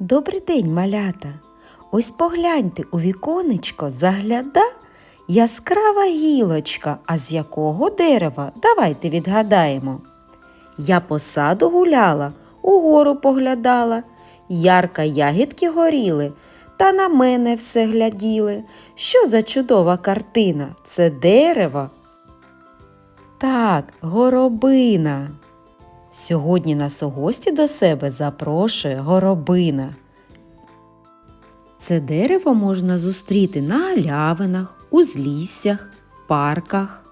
Добрий день, малята. Ось погляньте у віконечко загляда яскрава гілочка. А з якого дерева? Давайте відгадаємо. Я по саду гуляла, угору поглядала, ярка ягідки горіли, та на мене все гляділи. Що за чудова картина? Це дерево. Так, горобина. Сьогодні нас у гості до себе запрошує горобина. Це дерево можна зустріти на галявинах, узліссях, парках.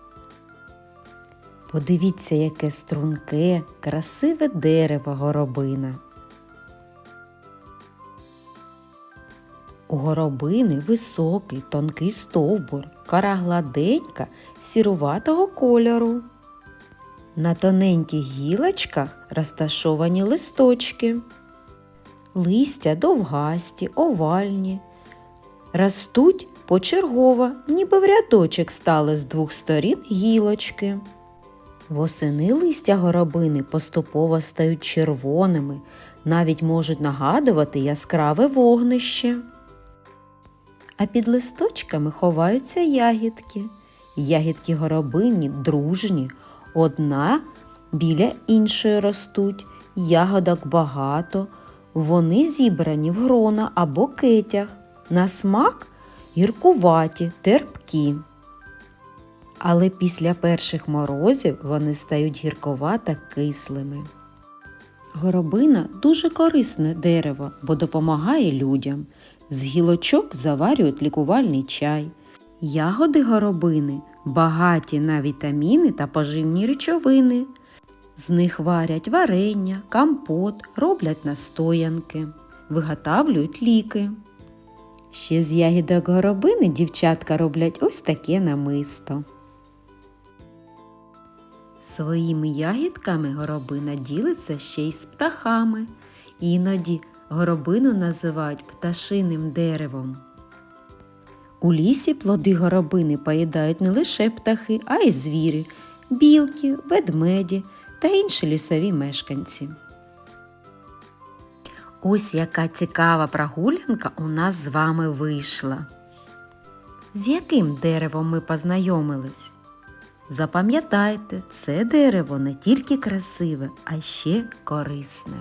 Подивіться, яке струнке, красиве дерево горобина. У горобини високий, тонкий стовбур, кора гладенька, сіруватого кольору. На тоненьких гілочках розташовані листочки. Листя довгасті, овальні. Ростуть почергово, ніби в рядочок стали з двох сторін гілочки. Восени листя горобини поступово стають червоними, навіть можуть нагадувати яскраве вогнище. А під листочками ховаються ягідки. Ягідки горобині дружні, одна біля іншої ростуть, ягодок багато, вони зібрані в грона або кетях, на смак гіркуваті, терпкі. Але після перших морозів вони стають гірковато кислими. Горобина дуже корисне дерево, бо допомагає людям. З гілочок заварюють лікувальний чай. Ягоди горобини багаті на вітаміни та поживні речовини. З них варять варення, компот, роблять настоянки, виготовлюють ліки. Ще з ягідок горобини дівчатка роблять ось таке намисто. Своїми ягідками горобина ділиться ще й з птахами. Іноді горобину називають пташиним деревом. У лісі плоди горобини поїдають не лише птахи, а й звірі, білки, ведмеді та інші лісові мешканці. Ось яка цікава прогулянка у нас з вами вийшла. З яким деревом ми познайомились? Запам'ятайте, це дерево не тільки красиве, а ще корисне.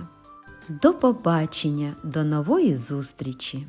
До побачення, до нової зустрічі!